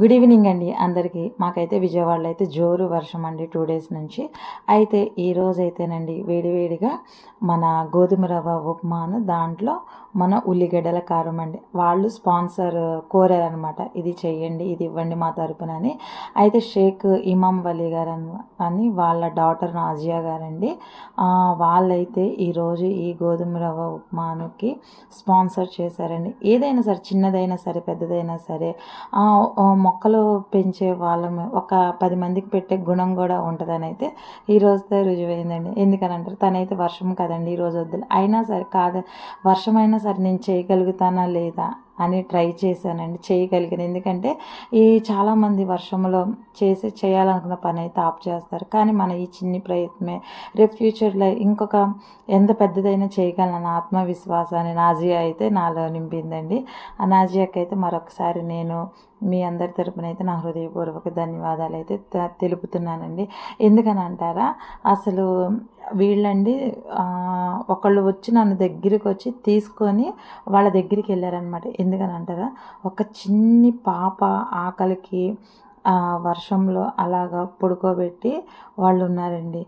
Good evening అండి. అందరికీ మాకైతే విజయవాడలో అయితే జోరు వర్షం అండి. టూ డేస్ నుంచి. అయితే ఈ రోజు అయితేనండి వేడివేడిగా మన గోధుమ రవ్వ ఉప్మాను దాంట్లో మన ఉల్లిగడ్డల కారం అండి. వాళ్ళు స్పాన్సర్ కోరారనమాట ఇది చెయ్యండి ఇది ఇవ్వండి మా తరపున అని. అయితే షేక్ ఇమాం వలీ గారు అని వాళ్ళ డాటర్ నాజియా గారండి. వాళ్ళైతే ఈరోజు ఈ గోధుమ రవ్వ ఉప్మానుకి స్పాన్సర్ చేశారండి. ఏదైనా సరే చిన్నదైనా సరే పెద్దదైనా సరే మొక్కలు పెంచే వాళ్ళము ఒక పది మందికి పెట్టే గుణం కూడా ఉంటుందని అయితే ఈ రోజుతో రుజువైందండి. ఎందుకని అంటారు? తనైతే వర్షం కదండి ఈ రోజు వద్దు అయినా సరే కాదు వర్షమైనా సరే నేను చేయగలుగుతానా లేదా అని ట్రై చేశానండి చేయగలిగాను. ఎందుకంటే ఈ చాలామంది వర్షంలో చేసి చేయాలనుకున్న పని అయితే ఆప్ చేస్తారు. కానీ మన ఈ చిన్ని ప్రయత్నమే. రేపు ఫ్యూచర్లో ఇంకొక ఎంత పెద్దదైనా చేయగలనన్న ఆత్మవిశ్వాసాన్ని నాజియా అయితే నాలో నింపిందండి. ఆ నాజియాకి అయితే మరొకసారి నేను మీ అందరి తరపున అయితే నా హృదయపూర్వక ధన్యవాదాలు అయితే తెలుపుతున్నానండి. ఎందుకని అంటారా అసలు వీళ్ళండి ఒకళ్ళు వచ్చి నన్ను దగ్గరికి వచ్చి తీసుకొని వాళ్ళ దగ్గరికి వెళ్ళారనమాట ఎందుకని అంటారా ఒక చిన్ని పాప ఆకలికి వర్షంలో అలాగా పడుకోబెట్టి వాళ్ళు ఉన్నారండి